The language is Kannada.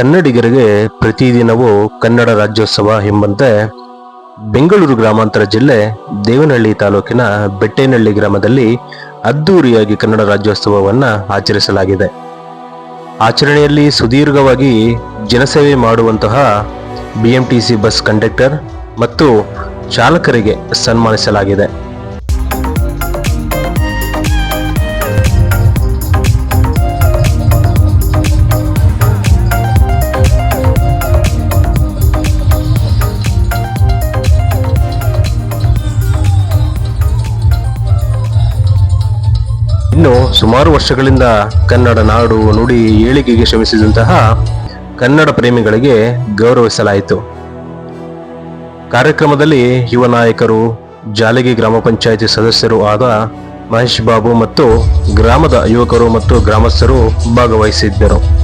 ಕನ್ನಡಿಗರಿಗೆ ಪ್ರತಿದಿನವೂ ಕನ್ನಡ ರಾಜ್ಯೋತ್ಸವ ಎಂಬಂತೆ ಬೆಂಗಳೂರು ಗ್ರಾಮಾಂತರ ಜಿಲ್ಲೆ ದೇವನಹಳ್ಳಿ ತಾಲೂಕಿನ ಬೆಟ್ಟೇನಹಳ್ಳಿ ಗ್ರಾಮದಲ್ಲಿ ಅದ್ದೂರಿಯಾಗಿ ಕನ್ನಡ ರಾಜ್ಯೋತ್ಸವವನ್ನು ಆಚರಿಸಲಾಗಿದೆ. ಆಚರಣೆಯಲ್ಲಿ ಸುದೀರ್ಘವಾಗಿ ಜನಸೇವೆ ಮಾಡುವಂತಹ ಬಿಎಂಟಿಸಿ ಬಸ್ ಕಂಡಕ್ಟರ್ ಮತ್ತು ಚಾಲಕರಿಗೆ ಸನ್ಮಾನಿಸಲಾಗಿದೆ. ಇನ್ನು ಸುಮಾರು ವರ್ಷಗಳಿಂದ ಕನ್ನಡ ನಾಡು ನುಡಿ ಏಳಿಗೆಗೆ ಶ್ರಮಿಸಿದಂತಹ ಕನ್ನಡ ಪ್ರೇಮಿಗಳಿಗೆ ಗೌರವಿಸಲಾಯಿತು. ಕಾರ್ಯಕ್ರಮದಲ್ಲಿ ಯುವ ನಾಯಕರು, ಜಾಲಗಿ ಗ್ರಾಮ ಪಂಚಾಯಿತಿ ಸದಸ್ಯರು ಆದ ಮಹೇಶ್ ಬಾಬು ಮತ್ತು ಗ್ರಾಮದ ಯುವಕರು ಮತ್ತು ಗ್ರಾಮಸ್ಥರು ಭಾಗವಹಿಸಿದ್ದರು.